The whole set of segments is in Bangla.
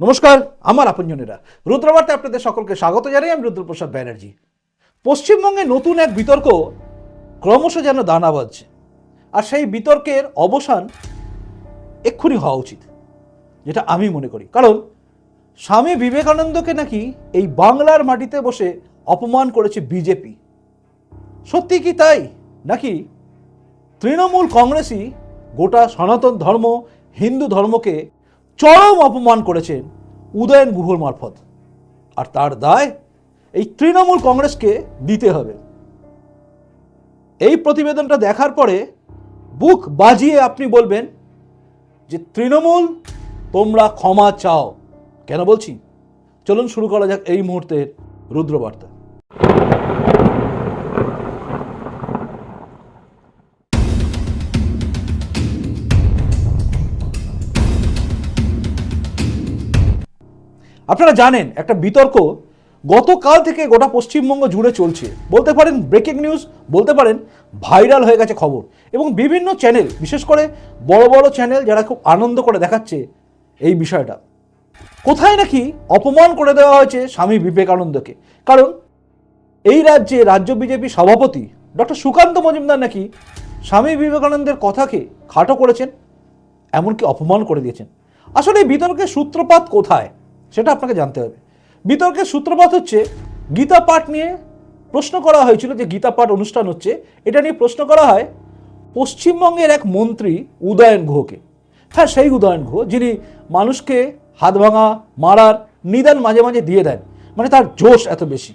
নমস্কার, আমার আপনজনেরা। রুদ্রবার্তে আপনাদের সকলকে স্বাগত জানাই, আমি রুদ্রপ্রসাদ ব্যানার্জি। পশ্চিমবঙ্গে নতুন এক বিতর্ক ক্রমশ যেন দানা বাজছে আর সেই বিতর্কের অবসান এক্ষুনি হওয়া উচিত, যেটা আমি মনে করি। কারণ স্বামী বিবেকানন্দকে নাকি এই বাংলার মাটিতে বসে অপমান করেছে বিজেপি। সত্যি কি তাই? নাকি তৃণমূল কংগ্রেসই গোটা সনাতন ধর্ম, হিন্দু ধর্মকে চরম অপমান করেছেন উদয়ন গুহর মারফত। আর তার দায় এই তৃণমূল কংগ্রেসকে দিতে হবে। এই প্রতিবেদনটা দেখার পরে বুক বাজিয়ে আপনি বলবেন যে, তৃণমূল, তোমরা ক্ষমা চাও। কেন বলছি? চলুন শুরু করা যাক এই মুহূর্তের রুদ্রবার্তা। আপনারা জানেন, একটা বিতর্ক গতকাল থেকে গোটা পশ্চিমবঙ্গ জুড়ে চলছে। বলতে পারেন ব্রেকিং নিউজ বলতে পারেন ভাইরাল হয়ে গেছে খবর। এবং বিভিন্ন চ্যানেল বিশেষ করে বড় বড় চ্যানেল যারা খুব আনন্দ করে দেখাচ্ছে এই বিষয়টা। কোথায় নাকি অপমান করে দেওয়া হয়েছে স্বামী বিবেকানন্দকে? কারণ এই রাজ্যে রাজ্য বিজেপি সভাপতি ডক্টর সুকান্ত মজুমদার নাকি স্বামী বিবেকানন্দের কথাকে খাটো করেছেন, এমনকি অপমান করে দিয়েছেন। আসলে এই বিতর্কের সূত্রপাত কোথায়? সেটা আপনাকে জানতে হবে। বিতর্কের সূত্রপাত হচ্ছে, গীতা পাঠ নিয়ে প্রশ্ন করা হয়েছিল যে গীতা পাঠ অনুষ্ঠান হচ্ছে। এটা নিয়ে প্রশ্ন করা হয়, পশ্চিমবঙ্গের এক মন্ত্রী উদয়ন গুহকে। হ্যাঁ সেই উদয়ন গুহ, যিনি মানুষকে হাত ভাঙা, মারার নিদান মাঝে মাঝে দিয়ে দেন মানে তার জোশ এত বেশি।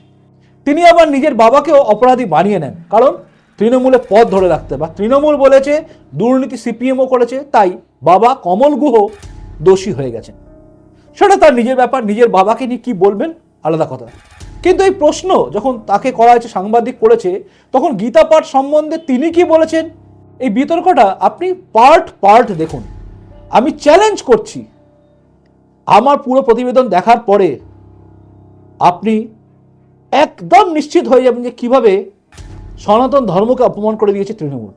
তিনি আবার নিজের বাবাকেও অপরাধী বানিয়ে নেন, কারণ তৃণমূলে পদ ধরে রাখতে বা তৃণমূল বলেছে, দুর্নীতি সিপিএমও করেছে, তাই বাবা কমল গুহ দোষী হয়ে গেছেন। সেটা তার নিজের ব্যাপার, নিজের বাবাকে নিয়ে কি বলবেন? আলাদা কথা। কিন্তু এই প্রশ্ন যখন তাকে করা হয়েছে, সাংবাদিক করেছে, তখন গীতা পাঠ সম্বন্ধে তিনি কি বলেছেন? এই বিতর্কটা আপনি পার্ট পার্ট দেখুন। আমি চ্যালেঞ্জ করছি। আমার পুরো প্রতিবেদন দেখার পরে আপনি একদম নিশ্চিত হয়ে যাবেন যে কীভাবে সনাতন ধর্মকে অপমান করে দিয়েছে তৃণমূল।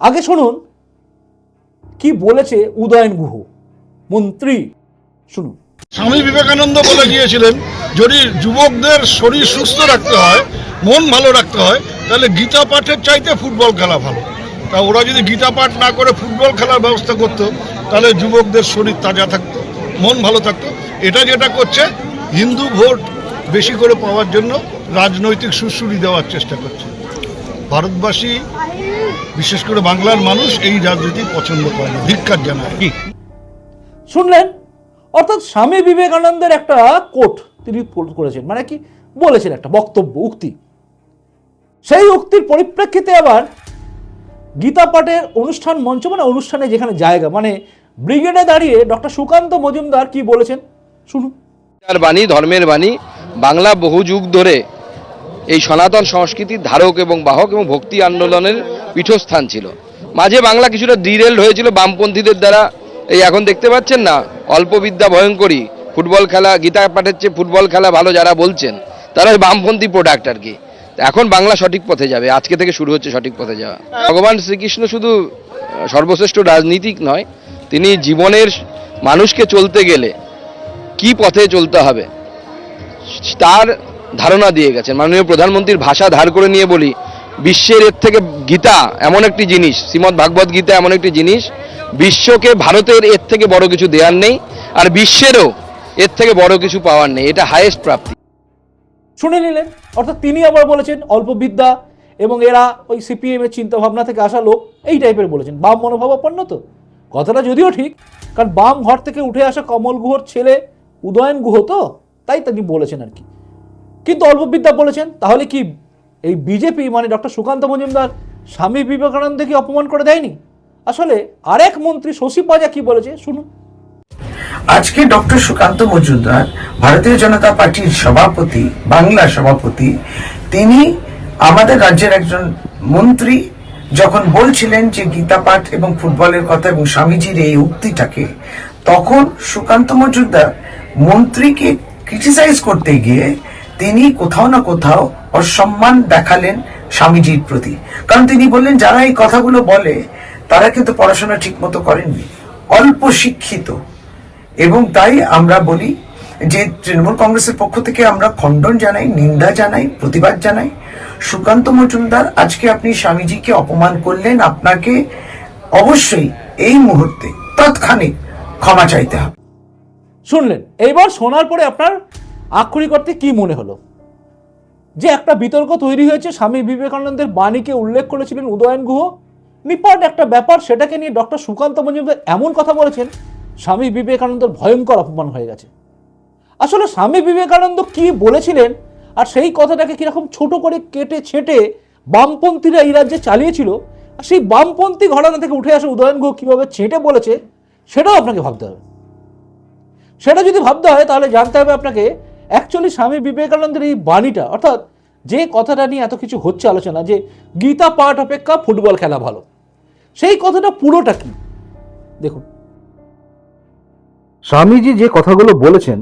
আগে শুনুন, কি বলেছে উদয়ন গুহ, মন্ত্রী। শুনুন। স্বামী বিবেকানন্দ বলে গিয়েছিলেন, যদি যুবকদের শরীর সুস্থ রাখতে হয়, মন ভালো রাখতে হয়, তাহলে গীতা পাঠের চাইতে ফুটবল খেলা ভালো। তা ওরা যদি গীতা পাঠ না করে ফুটবল খেলার ব্যবস্থা করতো, তাহলে যুবকদের শরীর তাজা থাকতো, মন ভালো থাকতো। এটা যেটা করছে, হিন্দু ভোট বেশি করে পাওয়ার জন্য রাজনৈতিক সুশ্রুতি দেওয়ার চেষ্টা করছে। ভারতবাসী, বিশেষ করে বাংলার মানুষ এই রাজনীতি পছন্দ করে না, ধিক্কার জানায়। শুনলেন? অর্থাৎ স্বামী বিবেকানন্দের একটা কোট তিনি করেছেন মানে কি বলেছেন একটা বক্তব্য, উক্তি। সেই উক্তির পরিপ্রেক্ষিতে আবার গীতা পাঠের অনুষ্ঠান মঞ্চ মানে অনুষ্ঠানে যেখানে জায়গা মানে ব্রিগেডে দাঁড়িয়ে ডক্টর সুকান্ত মজুমদার কি বলেছেন? শুনুন। তার বাণী, ধর্মের বাণী, বাংলা বহু যুগ ধরে এই সনাতন সংস্কৃতির ধারক এবং বাহক এবং ভক্তি আন্দোলনের পীঠস্থান ছিল। মাঝে বাংলা কিছুটা ডিরেল হয়েছিল বামপন্থীদের দ্বারা এই এখন দেখতে পাচ্ছেন না, অল্প বিদ্যা ভয়ঙ্করী ফুটবল খেলা, গীতা পাঠের চেয়ে ফুটবল খেলা ভালো যারা বলছেন, তারা বামপন্থী প্রোডাক্ট আর কি। এখন বাংলা সঠিক পথে যাবে, আজকে থেকে শুরু হচ্ছে সঠিক পথে যাওয়া। ভগবান শ্রীকৃষ্ণ শুধু সর্বশ্রেষ্ঠ রাজনীতিক নয়, তিনি জীবনের মানুষকে চলতে গেলে কি পথে চলতে হবে, তার ধারণা দিয়ে গেছেন। মাননীয় প্রধানমন্ত্রীর ভাষা ধার করে নিয়ে বলি বিশ্বের এর থেকে গীতা এমন একটি জিনিস, শ্রীমদ্ ভাগবত গীতা এমন একটি জিনিস, বিশ্বকে ভারতের এর থেকে বড় কিছু দেওয়ার নেই আর বিশ্বেরও এর থেকে বড় কিছু পাওয়ার নেই, এটা হাইয়েস্ট প্রাপ্তি। শুনে নিলেন, অর্থাৎ তিনি আবার বলেছেন, অল্প বিদ্যা এবং এরা ওই সিপিএম এর চিন্তা ভাবনা থেকে আসা লোক, এই টাইপের বলেছেন। বাম মনোভাবাপন্ন তো? কথাটা যদিও ঠিক, কারণ বাম ঘর থেকে উঠে আসা কমল গুহর ছেলে উদয়ন গুহ তো? তাই তিনি বলেছেন আর কি। কিন্তু অল্প বিদ্যা বলেছেন, তাহলে কি এই বিজেপি মানে ডক্টর সুকান্ত মজুমদার, স্বামী বিবেকানন্দকে অপমান করে দেয়নি? আসলে আরেক মন্ত্রী শশী পাজা কি বলেছে? শুনুন। আজকে ডক্টর সুকান্ত মজুমদার, ভারতীয় জনতা পার্টির সভাপতি, বাংলা সভাপতি, তিনি আমাদের রাজ্যের একজন মন্ত্রী, যখন বলছিলেন যে গীতা পাঠ এবং ফুটবলের কথা এবং স্বামীজির এই উক্তিটাকে, তখন সুকান্ত মজুমদার মন্ত্রীকে ক্রিটিসাইজ করতে গিয়ে তিনি কোথাও না কোথাও অসম্মান দেখালেন স্বামীজির প্রতি। কারণ তিনি বললেন, যারা এই কথাগুলো বলে, তারা কিন্তু পড়াশোনা ঠিক মতো করেননি। অল্প শিক্ষিত। এবং তাই আমরা বলি যে, তৃণমূল কংগ্রেসের পক্ষ থেকে আমরা খণ্ডন জানাই, নিন্দা জানাই, প্রতিবাদ জানাই। সুকান্ত মজুমদার, আজকে আপনি স্বামীজিকে অপমান করলেন, আপনাকে অবশ্যই এই মুহূর্তে তৎক্ষণিক ক্ষমা চাইতে হবে। শুনলেন, এইবার শোনার পরে আপনার আক্ষরিক অর্থে কি মনে হলো? যে একটা বিতর্ক তৈরি হয়েছে, স্বামী বিবেকানন্দের বাণীকে উল্লেখ করেছিলেন উদয়ন গুহ। নিপাট একটা ব্যাপার, সেটাকে নিয়ে ডক্টর সুকান্ত মজুমদার এমন কথা বলেছেন, স্বামী বিবেকানন্দের ভয়ঙ্কর অপমান হয়ে গেছে। আসলে স্বামী বিবেকানন্দ কি বলেছিলেন আর সেই কথাটাকে কীরকম ছোট করে কেটে ছেটে বামপন্থীরা এই রাজ্যে চালিয়েছিল, আর সেই বামপন্থী ঘটনা থেকে উঠে আসা উদয়ন গুহ কীভাবে ছেটে বলেছে, সেটাও আপনাকে ভাবতে হবে। সেটা যদি ভাবতে হয়, তাহলে জানতে হবে আপনাকে অ্যাকচুয়ালি স্বামী বিবেকানন্দের এই বাণীটা, অর্থাৎ যে কথাটা নিয়ে এত কিছু হচ্ছে আলোচনা, যে গীতা পাঠ অপেক্ষা ফুটবল খেলা ভালো, সেই কথাটা পুরোটা কি? দেখুন। স্বামীজি যে কথাগুলো বলেছেন,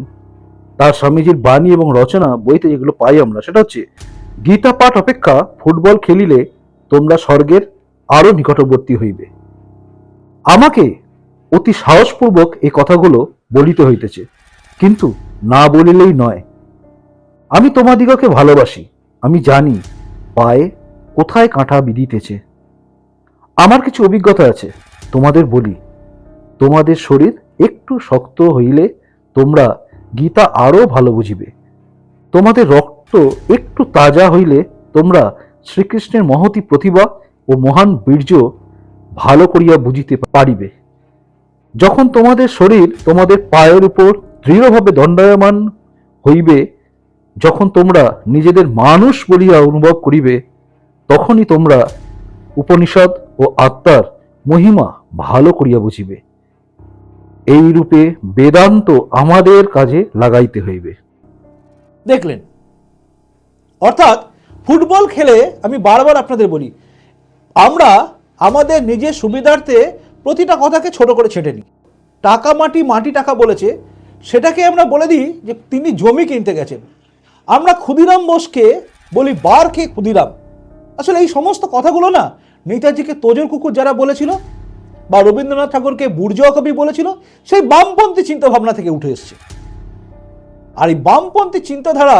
তার স্বামীজির বাণী এবং রচনা বইতে যেগুলো পাই আমরা, সেটা হচ্ছে, গীতা পাঠ অপেক্ষা ফুটবল খেলিলে তোমরা স্বর্গের আরও নিকটবর্তী হইবে। আমাকে অতি সাহসপূর্বক এই কথাগুলো বলিতে হইতেছে। কিন্তু না বলিলেই নয়। আমি তোমাদিগকে ভালোবাসি, আমি জানি পায়ে কোথায় কাঁটা বিদিতেছে আমার কিছু অভিজ্ঞতা আছে, তোমাদের বলি। তোমাদের শরীর একটু শক্ত হইলে তোমরা গীতা আরও ভালো বুঝিবে। তোমাদের রক্ত একটু তাজা হইলে তোমরা শ্রীকৃষ্ণের মহতি প্রতিভা ও মহান বীর্য ভালো করিয়া বুঝিতে পারিবে। যখন তোমাদের শরীর তোমাদের পায়ের উপর দৃঢ়ভাবে দণ্ডায়মান হইবে, যখন তোমরা নিজেদের মানুষ বলিয়া অনুভব করিবে, তখনই তোমরা উপনিষদ ও আত্মার মহিমা ভালো করিয়া বুঝিবে। এই রূপে বেদান্ত আমাদের কাজে লাগাইতে হইবে। দেখলেন? অর্থাৎ ফুটবল খেলে আমি বারবার আপনাদের বলি, আমরা আমাদের নিজের সুবিধার্থে প্রতিটা কথাকে ছোট করে ছেটে নিই। টাকা, মাটি মাটি, টাকা বলেছে সেটাকে আমরা বলে দিই যে তিনি জমি কিনতে গেছেন। আমরা ক্ষুদিরাম বোসকে বলি, বার খেয়ে ক্ষুদিরাম? আসলে এই সমস্ত কথাগুলো না নেতাজিকে তোজর কুকুর যারা বলেছিল বা রবীন্দ্রনাথ ঠাকুরকে বুর্জোয়া কবি বলেছিল, সেই বামপন্থী চিন্তাভাবনা থেকে উঠে এসছে। আর এই বামপন্থী চিন্তাধারা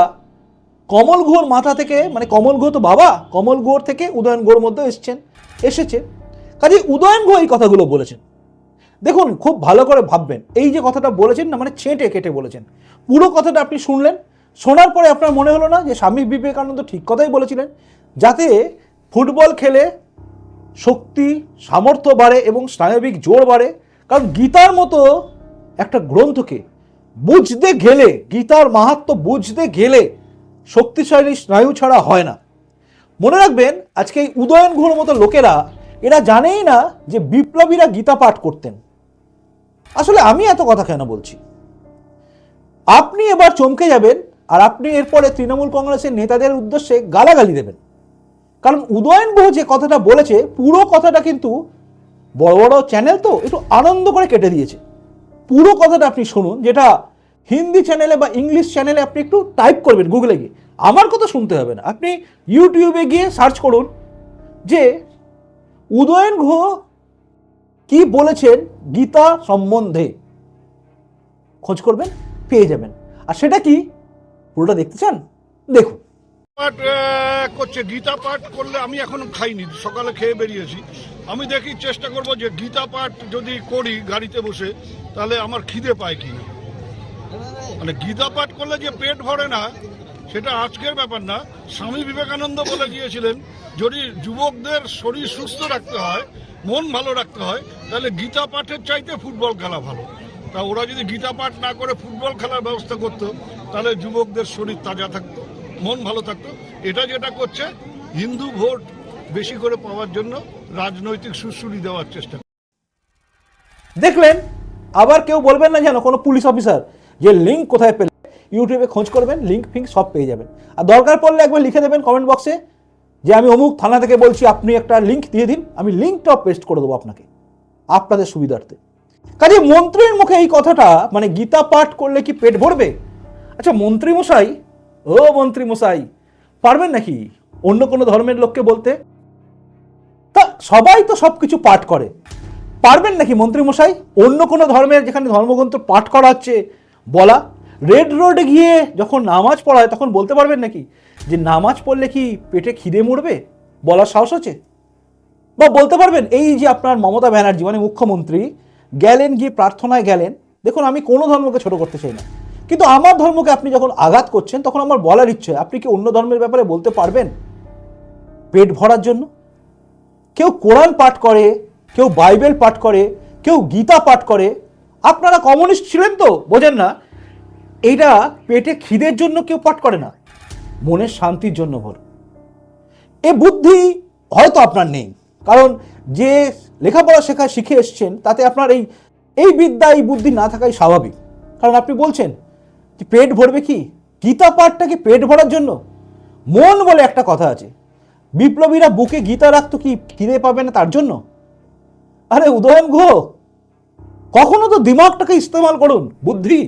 কমল গুহর মাথা থেকে মানে কমল গুহ তো বাবা, কমল গুহর থেকে উদয়ন গুহর মধ্যে এসছেন, এসেছে। কাজে উদয়ন গুহ এই কথাগুলো বলেছেন। দেখুন, খুব ভালো করে ভাববেন। এই যে কথাটা বলেছেন না মানে ছেঁটে কেটে বলেছেন। পুরো কথাটা আপনি শুনলেন, শোনার পরে আপনার মনে হলো না যে স্বামী বিবেকানন্দ ঠিক কথাই বলেছিলেন, যাতে ফুটবল খেলে শক্তি, সামর্থ্য বাড়ে এবং স্নায়বিক জোর বাড়ে। কারণ গীতার মতো একটা গ্রন্থকে বুঝতে গেলে, গীতার মাহাত্ম বুঝতে গেলে শক্তিশালী স্নায়ু ছাড়া হয় না। মনে রাখবেন, আজকে এই উদয়ন গুহর মতো লোকেরা, এরা জানেই না যে বিপ্লবীরা গীতা পাঠ করতেন। আসলে আমি এত কথা কেন বলছি? আপনি এবার চমকে যাবেন আর আপনি এরপরে তৃণমূল কংগ্রেসের নেতাদের উদ্দেশ্যে গালাগালি দেবেন। কারণ উদয়ন গুহ যে কথাটা বলেছে, পুরো কথাটা কিন্তু বড় বড় চ্যানেল তো একটু আনন্দ করে কেটে দিয়েছে। পুরো কথাটা আপনি শুনুন, যেটা হিন্দি চ্যানেলে বা ইংলিশ চ্যানেলে আপনি একটু টাইপ করবেন গুগলে গিয়ে। আমার কথা শুনতে হবে না। আপনি ইউটিউবে গিয়ে সার্চ করুন যে উদয়ন গুহ কি বলেছেন গীতা সম্বন্ধে? খোঁজ করবেন, পেয়ে যাবেন। আর সেটা কি? পুরোটা দেখতে চান? দেখুন। পাঠ করছে। গীতা পাঠ করলে আমি এখনও খাইনি, সকালে খেয়ে বেরিয়েছি। আমি দেখি চেষ্টা করব যে গীতা পাঠ যদি করি গাড়িতে বসে, তাহলে আমার খিদে পায় কিনা মানে গীতা পাঠ করলে যে পেট ভরে না, সেটা আজকের ব্যাপার না। স্বামী বিবেকানন্দ বলে গিয়েছিলেন, যদি যুবকদের শরীর সুস্থ রাখতে হয় মন ভালো রাখতে হয়, তাহলে গীতা পাঠের চাইতে ফুটবল খেলা ভালো। তা ওরা যদি গীতা পাঠ না করে ফুটবল খেলার ব্যবস্থা করতো, তাহলে যুবকদের শরীর তাজা থাকতো, মন ভালো থাকতো। এটা যেটা করছে, হিন্দু ভোট বেশি করে পাওয়ার জন্য রাজনৈতিক সুশ্রুতি দেওয়ার চেষ্টা। দেখলেন? আবার কেউ বলবেন না যেন কোনো পুলিশ অফিসার যে লিঙ্ক কোথায় পেলে। ইউটিউবে খোঁজ করবেন লিঙ্ক ফিঙ্ক সব পেয়ে যাবেন। আর দরকার পড়লে একবার লিখে দেবেন কমেন্ট বক্সে যে আমি অমুক থানা থেকে বলছি, আপনি একটা লিঙ্ক দিয়ে দিন, আমি লিঙ্কটাও পেস্ট করে দেবো আপনাকে, আপনাদের সুবিধার্থে। কাজে মন্ত্রীর মুখে এই কথাটা মানে গীতা পাঠ করলে কি পেট ভরবে? আচ্ছা মন্ত্রী মশাই ও মন্ত্রী মশাই পারবেন নাকি অন্য কোনো ধর্মের লোককে বলতে? তা সবাই তো সব কিছু পাঠ করে। পারবেন নাকি মন্ত্রী মশাই অন্য কোনো ধর্মের যেখানে ধর্মগ্রন্থ পাঠ করা হচ্ছে, বলা? রেড রোডে গিয়ে যখন নামাজ পড়ায় তখন বলতে পারবেন নাকি? যে নামাজ পড়লে কি পেটে খিদে মরবে? বলার সাহস আছে? বা বলতে পারবেন, এই যে আপনার মমতা ব্যানার্জি মানে মুখ্যমন্ত্রী, গেলেন, গিয়ে প্রার্থনায় গেলেন, দেখুন, আমি কোনো ধর্মকে ছোট করতে চাই না। কিন্তু আমার ধর্মকে আপনি যখন আঘাত করছেন, তখন আমার বলার ইচ্ছে, আপনি কি অন্য ধর্মের ব্যাপারে বলতে পারবেন? পেট ভরার জন্য? কেউ কোরআন পাঠ করে, কেউ বাইবেল পাঠ করে, কেউ গীতা পাঠ করে, আপনারা কমিউনিস্ট ছিলেন তো, বোঝেন না? এইটা পেটে খিদের জন্য কেউ পাঠ করে না। মনের শান্তির জন্য ভর। এ বুদ্ধি হয়তো আপনার নেই। কারণ যে লেখাপড়া শেখা শিখে এসছেন, তাতে আপনার এই এই বিদ্যা, এই বুদ্ধি না থাকাই স্বাভাবিক। কারণ আপনি বলছেন যে পেট ভরবে কি? গীতা পাঠটা কি পেট ভরার জন্য? মন বলে একটা কথা আছে। বিপ্লবীরা বুকে গীতা রাখতো কি খিদে পাবে না তার জন্য? আরে উদয়ন গুহ কখনো তো দিমাগটাকে ইস্তেমাল করুন, বুদ্ধি।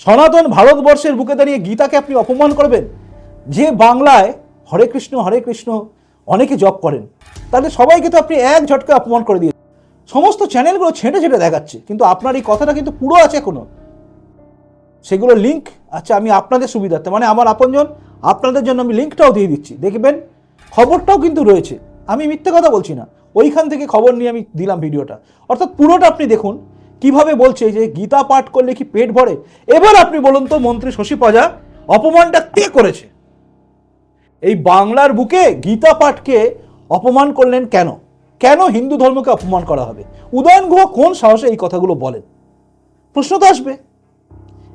সনাতন ভারতবর্ষের বুকে দাঁড়িয়ে গীতাকে আপনি অপমান করবেন। যে বাংলায় হরে কৃষ্ণ হরে কৃষ্ণ অনেকে জব করেন তাহলে সবাইকে তো আপনি এক ঝটকে অপমান করে দিয়ে সমস্ত চ্যানেলগুলো ছেঁটে ছেঁটে দেখাচ্ছে, কিন্তু আপনার এই কথাটা কিন্তু পুরো আছে এখনও। সেগুলো লিঙ্ক আচ্ছা আমি আপনাদের সুবিধার্থে মানে আমার আপনজন, আপনাদের জন্য আমি লিঙ্কটাও দিয়ে দিচ্ছি। দেখবেন, খবরটাও কিন্তু রয়েছে। আমি মিথ্যে কথা বলছি না। ওইখান থেকে খবর নিয়ে আমি দিলাম ভিডিওটা। অর্থাৎ পুরোটা আপনি দেখুন, কীভাবে বলছে যে গীতা পাঠ করলে কি পেট ভরে? এবার আপনি বলুন তো, মন্ত্রী শশী পাজা অপমানটা কে করেছে? এই বাংলার বুকে গীতা পাঠকে অপমান করলেন কেন? কেন হিন্দু ধর্মকে অপমান করা হবে? উদয়ন গুহ কোন সাহসে এই কথাগুলো বলেন? প্রশ্ন তো আসবে।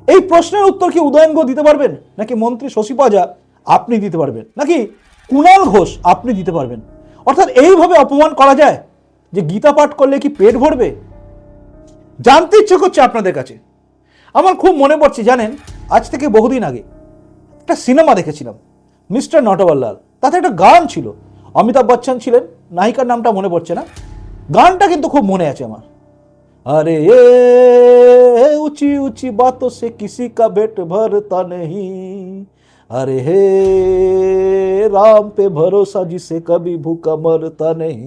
এই প্রশ্নের উত্তর কি উদয়ন গুহ দিতে পারবেন? নাকি মন্ত্রী শশী পাজা আপনি দিতে পারবেন? নাকি কুণাল ঘোষ আপনি দিতে পারবেন? অর্থাৎ এইভাবে অপমান করা যায় যে গীতা পাঠ করলে কি পেট ভরবে? জানতে ইচ্ছে করছে আপনাদের কাছে। আমার খুব মনে পড়ছে, জানেন, আজ থেকে বহুদিন আগে একটা সিনেমা দেখেছিলাম। মিস্টার নটবল্লাল, তাতে একটা গান ছিল। অমিতাভ বচ্চন ছিলেন, নায়িকার নামটা মনে পড়ছে না। গানটা কিন্তু খুব মনে আছে আমার। আরে এ, উঁচি উঁচি বাতো সে কিসি কা বেট ভরতা নেই আরে হে, রাম পে ভরসা জিসে কবি ভুকা মরতা নেই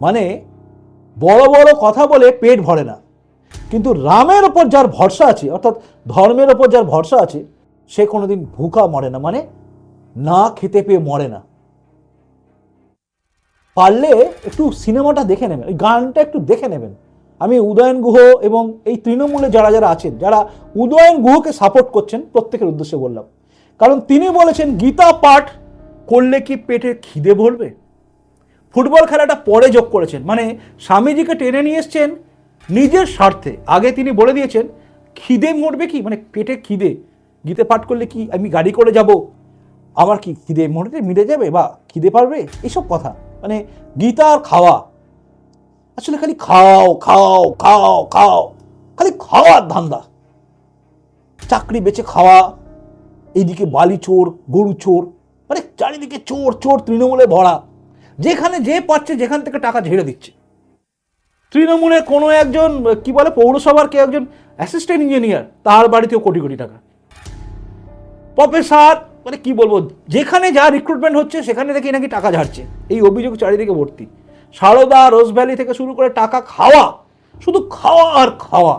মানে বড় বড় কথা বলে পেট ভরে না। কিন্তু রামের ওপর যার ভরসা আছে, অর্থাৎ ধর্মের ওপর যার ভরসা আছে, সে কোনোদিন ভুকা মরে না। মানে না খেতে পেয়ে মরে না। পারলে একটু সিনেমাটা দেখে নেবেন, ওই গানটা একটু দেখে নেবেন। আমি উদয়ন গুহ এবং এই তৃণমূলে যারা যারা আছেন, যারা উদয়ন গুহকে সাপোর্ট করছেন, প্রত্যেকের উদ্দেশ্যে বললাম। কারণ তিনি বলেছেন, গীতা পাঠ করলে কি পেটে খিদে ভরবে? ফুটবল খেলাটা পরে যোগ করেছেন। মানে স্বামীজিকে টেনে নিয়ে এসছেন নিজের স্বার্থে। আগে তিনি বলে দিয়েছেন, খিদে মরবে কি? মানে পেটে খিদে। গীতে পাঠ করলে কি আমি গাড়ি করে যাব? আমার কি খিদে মরতে মিটে যাবে বা খিদে পারবে? এইসব কথা। মানে গীতা আর খাওয়া। আসলে খালি খাও খাও খাও খাও। খালি খাওয়ার ধান্দা। চাকরি বেচে খাওয়া, এইদিকে বালি চোর, গরু চোর মানে চারিদিকে চোর চোর, তৃণমূলে ভরা। যেখানে যে পাচ্ছে যেখান থেকে টাকা ঝেড়ে দিচ্ছে। তৃণমূলের কোনো একজন, কি বলে, পৌরসভার কে একজন অ্যাসিস্ট্যান্ট ইঞ্জিনিয়ার তার বাড়িতেও কোটি কোটি টাকা। প্রফেসর মানে কি বলব, যেখানে যা রিক্রুটমেন্ট হচ্ছে, সেখানে দেখি নাকি টাকা ঝাড়ছে। এই অভিযোগ চারিদিকে ভর্তি। সারদা, রোজ ভ্যালি থেকে শুরু করে টাকা খাওয়া, শুধু খাওয়া আর খাওয়া।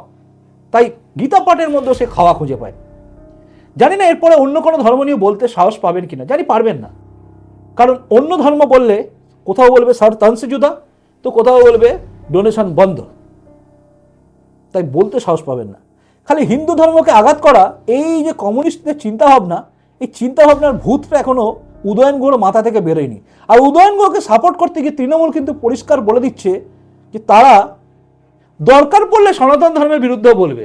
তাই গীতা পাঠের মধ্যে সে খাওয়া খুঁজে পায়। জানি না এরপরে অন্য কোনো ধর্ম নিয়ে বলতে সাহস পাবেন কিনা, জানি পারবেন না। কারণ অন্য ধর্ম বললে কোথাও বলবে সার তানসে জুদা তো কোথাও বলবে ডোনেশন বন্ধ। তাই বলতে সাহস পাবেন না। খালি হিন্দু ধর্মকে আঘাত করা, এই যে কমিউনিস্টদের চিন্তাভাবনা এই চিন্তাভাবনার ভূতটা এখনও উদয়ন মাথা থেকে বেরোয়নি। আর উদয়ন সাপোর্ট করতে গিয়ে তৃণমূল কিন্তু পরিষ্কার বলে দিচ্ছে যে তারা দরকার পড়লে সনাতন ধর্মের বিরুদ্ধেও বলবে,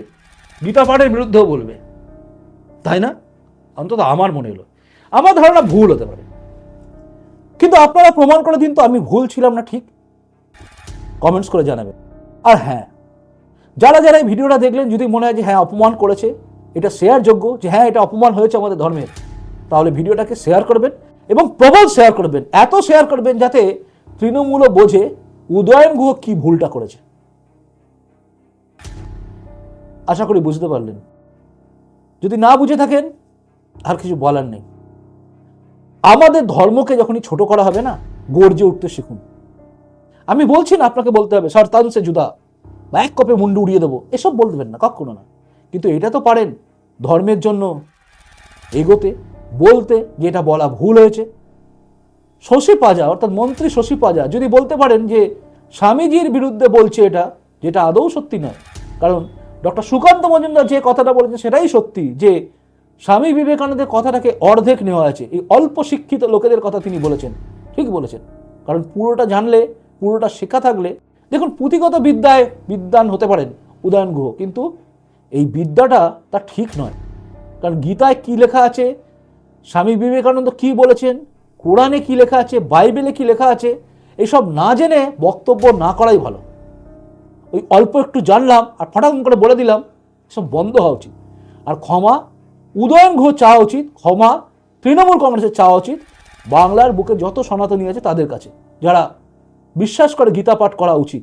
গীতা পাঠের বিরুদ্ধেও বলবে। তাই না? অন্তত আমার মনে হলো। আমার ধারণা ভুল হতে পারে। কিন্তু আপনারা প্রমাণ করে দিন তো আমি ভুল ছিলাম না ঠিক? কমেন্টস করে জানাবেন। আর হ্যাঁ যারা যারা এই ভিডিওটা দেখলেন, যদি মনে হয় যে হ্যাঁ অপমান করেছে, এটা শেয়ার যোগ্য যে হ্যাঁ এটা অপমান হয়েছে আমাদের ধর্মের তাহলে ভিডিওটাকে শেয়ার করবেন এবং প্রবল শেয়ার করবেন, এত শেয়ার করবেন যাতে তৃণমূলও বোঝে উদয়ন গুহ কি ভুলটা করেছে। আশা করি বুঝতে পারলেন। যদি না বুঝে থাকেন, আর কিছু বলার নেই। আমাদের ধর্মকে যখনই ছোট করা হবে না, গর্জে উঠতে শিখুন। আমি বলছি না আপনাকে বলতে হবে সরতান সে জুদা। বা এক কপে মুন্ডু উড়িয়ে দেবো। এসব বলবেন না, কখনো না। কিন্তু এটা তো পারেন ধর্মের জন্য এগোতে। বলতে যে এটা বলা ভুল হয়েছে। শশী পাজা, অর্থাৎ মন্ত্রী শশী পাজা, যদি বলতে পারেন যে স্বামীজির বিরুদ্ধে বলছে এটা, যেটা আদৌ সত্যি নয়। কারণ ডক্টর সুকান্ত মজুমদার যে কথাটা বলেছেন সেটাই সত্যি যে স্বামী বিবেকানন্দের কথাটাকে অর্ধেক নেওয়া আছে এই অল্প শিক্ষিত লোকেদের কথা তিনি বলেছেন। ঠিক বলেছেন। কারণ পুরোটা জানলে, পুরোটা শেখা থাকলে, দেখুন পুঁথিগত বিদ্যায় বিদ্যান হতে পারেন, উদয়ন গুহ, কিন্তু এই বিদ্যাটা তা ঠিক নয়। কারণ গীতায় কি লেখা আছে? স্বামী বিবেকানন্দ কি বলেছেন? কোরআনে কি লেখা আছে? বাইবেলে কি লেখা আছে? এসব না জেনে বক্তব্য না করাই ভালো। ওই অল্প একটু জানলাম আর ফটাক করে বলে দিলাম, এসব বন্ধ হওয়া উচিত। আর ক্ষমা উদয়ন ঘোষ চাওয়া উচিত, ক্ষমা, তৃণমূল কংগ্রেসের চাওয়া উচিত, বাংলার বুকে যত সনাতনী আছে তাদের কাছে, যারা বিশ্বাস করে গীতা পাঠ করা উচিত।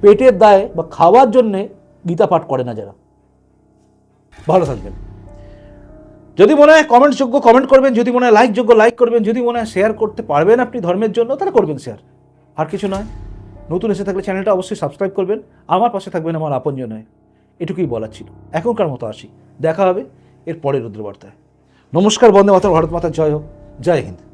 পেটের দায়ে বা খাওয়ার জন্যে গীতা পাঠ করে না যারা। ভালো থাকবেন। যদি মনে হয় কমেন্ট যোগ্য কমেন্ট করবেন। যদি মনে হয় লাইক যোগ্য লাইক করবেন। যদি মনে হয় শেয়ার করতে পারবেন আপনি ধর্মের জন্য, তাহলে করবেন শেয়ার আর কিছু নয়। নতুন এসে থাকলে চ্যানেলটা অবশ্যই সাবস্ক্রাইব করবেন। আমার পাশে থাকবেন আমার আপনজন নয়। এটুকুই বলার ছিল। এখনকার মতো আসি। দেখা হবে এর পরের রুদ্রবার্তায়। নমস্কার, বন্দে মাতা ভারত মাতা, জয় হোক। জয় হিন্দ।